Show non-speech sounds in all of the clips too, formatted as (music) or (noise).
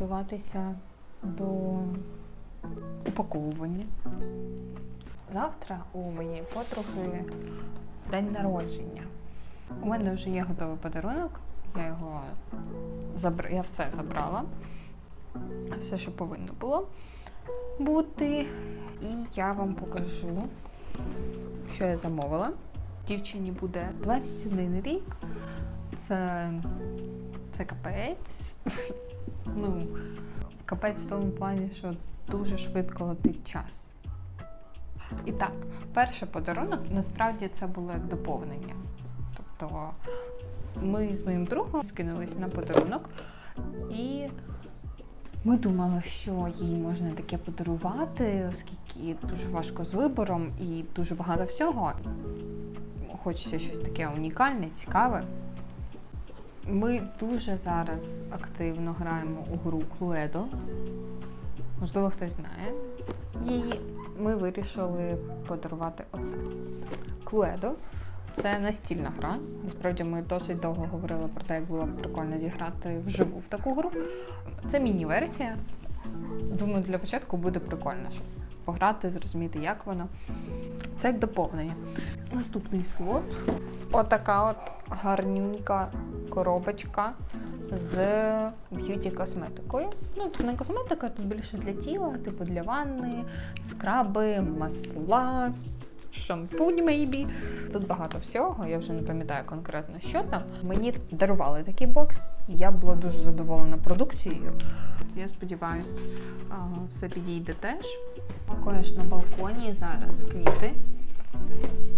готуватися до упаковування. Завтра у моєї подруги день народження. У мене вже є готовий подарунок. Я його забр... я все забрала. Все, що повинно було бути. І я вам покажу, що я замовила. Дівчині буде 21 рік. Це, це капець. Ну, капець в тому плані, що дуже швидко летить час. І так, перший подарунок насправді це було як доповнення. Тобто ми з моїм другом скинулись на подарунок, і ми думали, що їй можна таке подарувати, оскільки дуже важко з вибором і дуже багато всього. Хочеться щось таке унікальне, цікаве. Ми дуже зараз активно граємо у гру Cluedo. Можливо, хтось знає. І ми вирішили подарувати оце. Cluedo – це настільна гра. Насправді ми досить довго говорили про те, як було б прикольно зіграти вживу в таку гру. Це міні-версія. Думаю, для початку буде прикольно, щоб пограти, зрозуміти, як воно. Це як доповнення. Наступний слот. Отака от гарнюнька коробочка з б'юті косметикою. Ну, тут не косметика, тут більше для тіла, типу для ванни, скраби, масла, шампунь maybe. Тут багато всього, я вже не пам'ятаю конкретно, що там. Мені дарували такий бокс. Я була дуже задоволена продукцією. Я сподіваюся, все підійде теж. Також на балконі зараз квіти.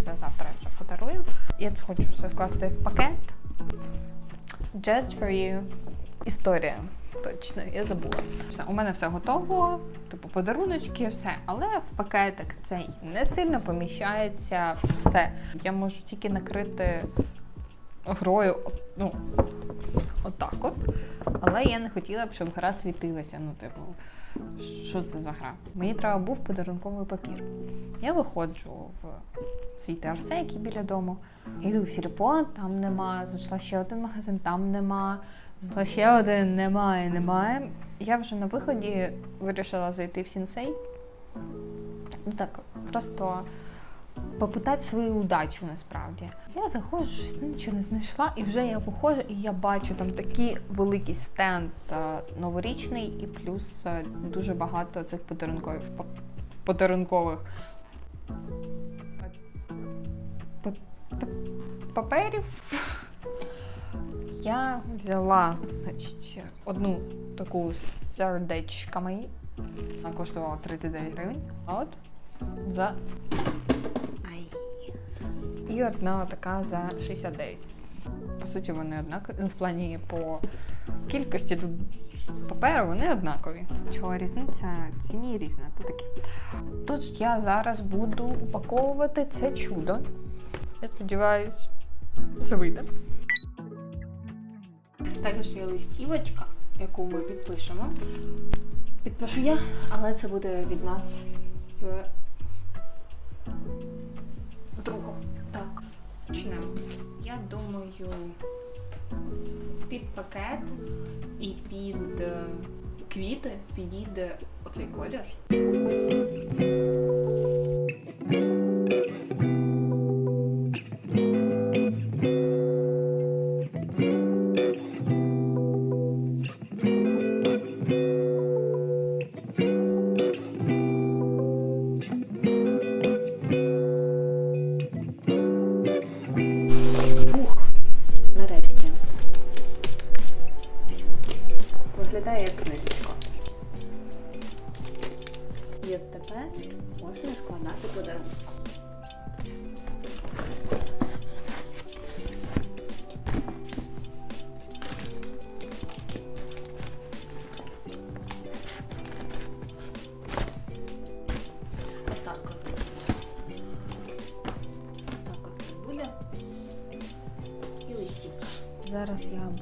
Це завтра я вже подарую. Я це хочу все скласти в пакет. Just for you. Історія. Точно, я забула. Все, у мене все готово, типу подаруночки, все. Але в пакетик цей не сильно поміщається все. Я можу тільки накрити грою, ну, отак от. Але я не хотіла б, щоб гра світилася. Ну, типу, що це за гра? Мені треба був подарунковий папір. Я виходжу в свій ТРЦ, який біля дому. Йду в Сільпо, там нема. Зайшла ще один магазин, там нема. Зайшла ще один, немає, немає. Я вже на виході вирішила зайти в сінсей. Ну так, просто попитати свою удачу насправді. Я заходжу, щось нічого не знайшла, і вже я виходжу, і я бачу там такий великий стенд е, новорічний, і плюс е, дуже багато цих подарункових подарункових па- па- паперів. Я взяла значить, одну таку з сердечками. Вона коштувала 39 гривень. А от за. І одна така за 69. По суті, вони однакові. Ну, в плані по кількості тут паперу вони однакові. Чого різниця? Ціні різна. Та таке. Тож я зараз буду упаковувати це чудо. Я сподіваюсь, все вийде. Також є листівочка, яку ми підпишемо. Підпишу я, але це буде від нас з Так, почнемо. Я думаю, під пакет і під е, квіти підійде оцей колір.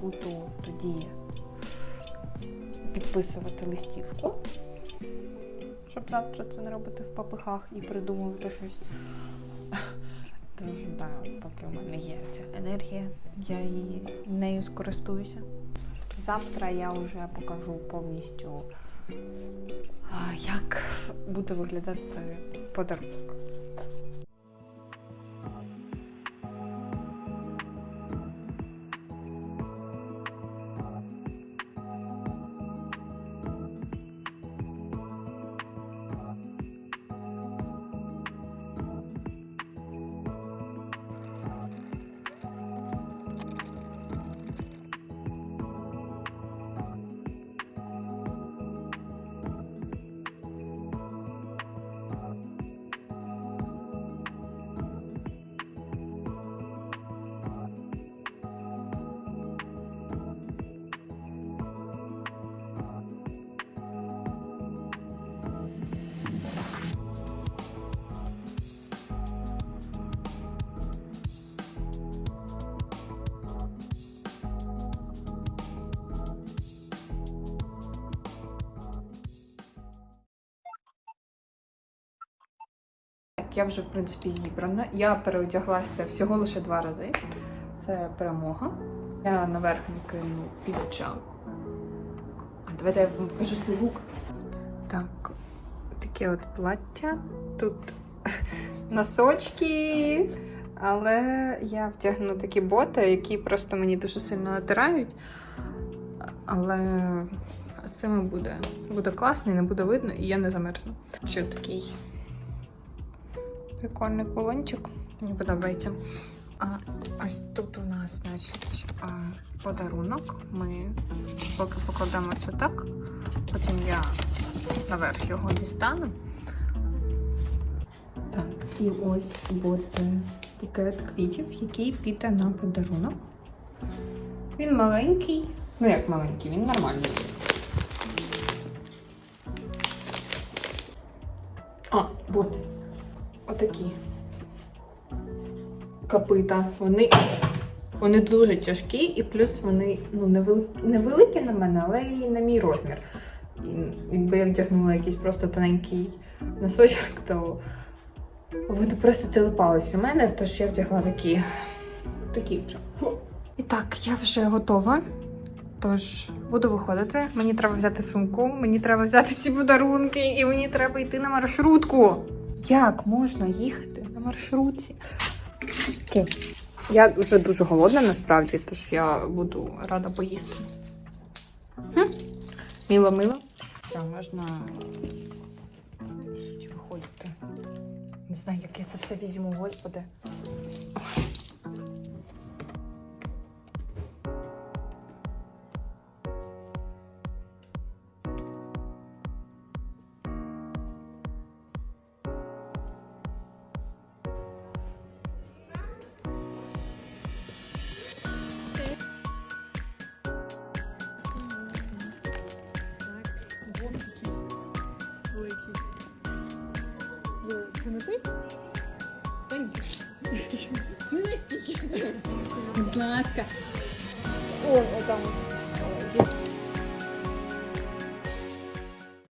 Буду тоді підписувати листівку, щоб завтра це не робити в папихах і придумувати щось. Да, поки у мене є ця енергія, я її нею скористуюся. Завтра я вже покажу повністю, як буде виглядати подарунок. Я вже в принципі зібрана. Я переодяглася всього лише два рази. Це перемога. Я наверх накину піджак. А давайте я вам покажу свій лук. Так, таке от плаття. Тут (laughs) носочки. Але я втягну такі боти, які просто мені дуже сильно натирають. Але з цими буде, буде класно і не буде видно, і я не замерзну. Що такий Прикольний колончик. Мені подобається. А ось тут у нас, значить, подарунок. Ми поки покладемо це так. Потім я наверх його дістану. Так, і ось буде букет квітів, який піде на подарунок. Він маленький. Ну як маленький, він нормальний. А, от отакі копита. Вони, вони дуже тяжкі, і плюс вони ну, невеликі, на мене, але і на мій розмір. І, якби я вдягнула якийсь просто тоненький носочок, то вони просто телепались у мене, тож я вдягла такі. Такі вже. І так, я вже готова. Тож буду виходити. Мені треба взяти сумку, мені треба взяти ці подарунки, і мені треба йти на маршрутку. Як можна їхати на маршрутці? Окей. Я вже дуже голодна насправді, тож я буду рада поїсти. Мило, мило. Все, можна виходити. Не знаю, як я це все візьму, господи. Це не ти? Та ні. Не настільки. Будь ласка. О, отам.